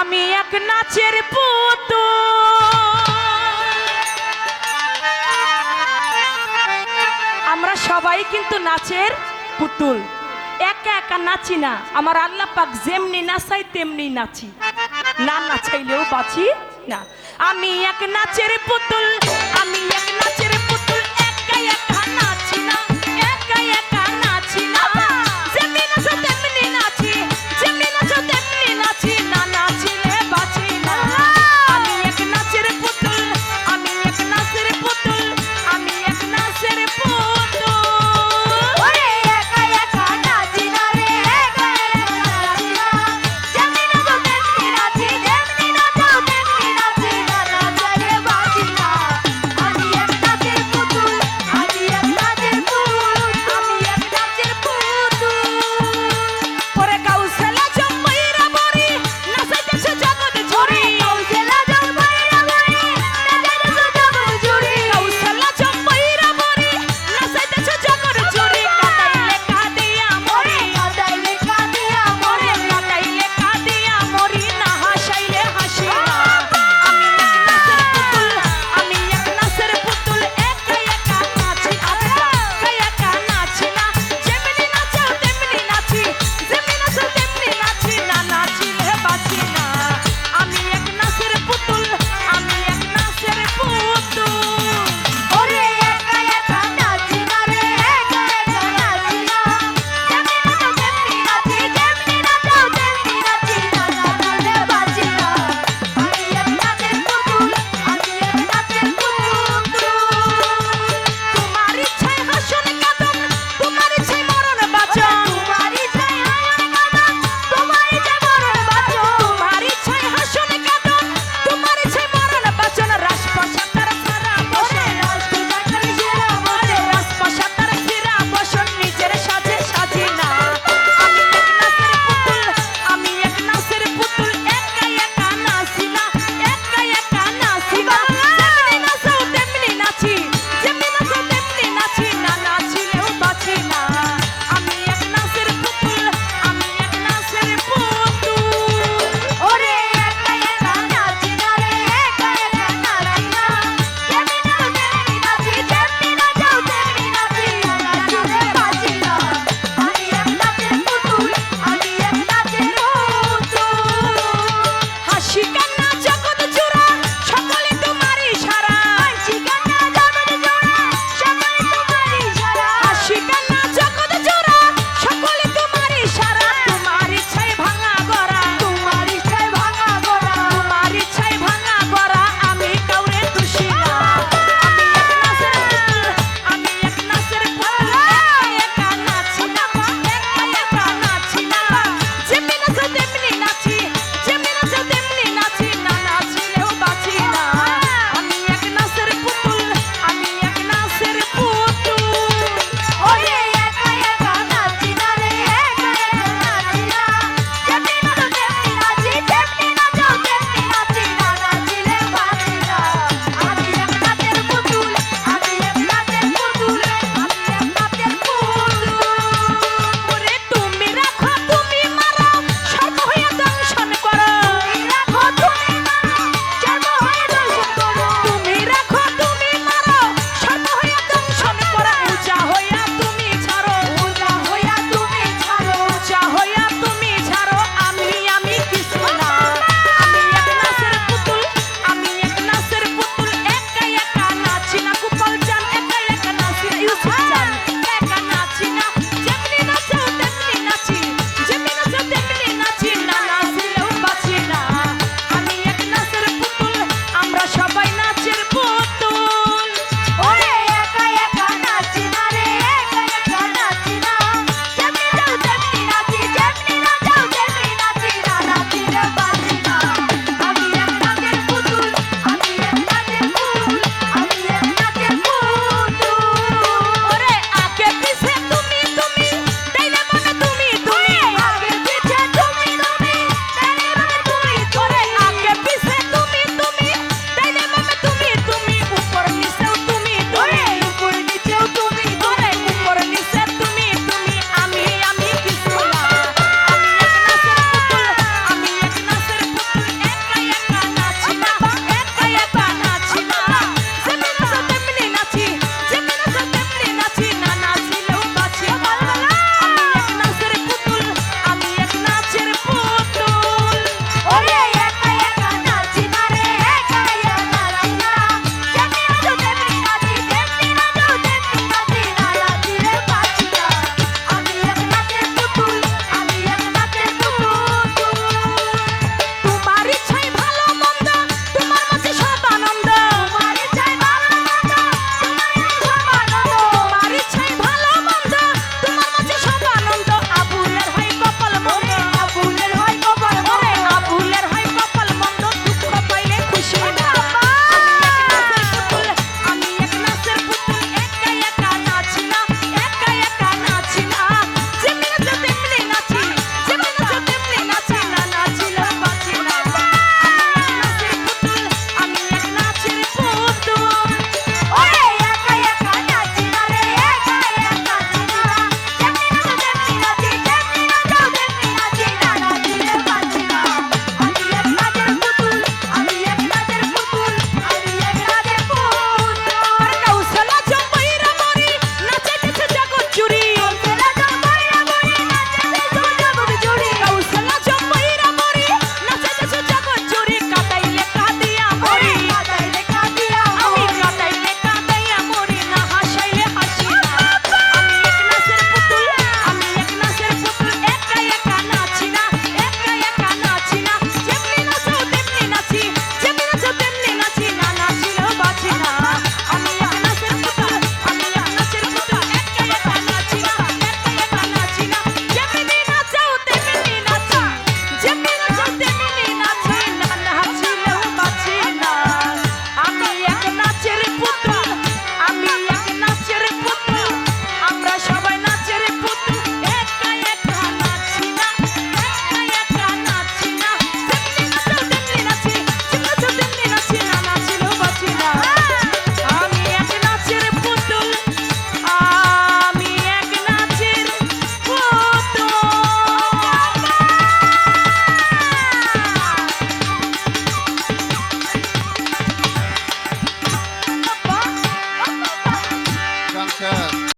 আমি এক নাচের পুতু আমরা সবাই কিন্তু নাচের পুতুল। একা একা নাচি না। আমার আল্লাহ পাক যেমনি নাচাই তেমনি নাচি। না নাচাইলেও বাঁচি না। আমি এক নাচের পুতুল, আমি এক নাচের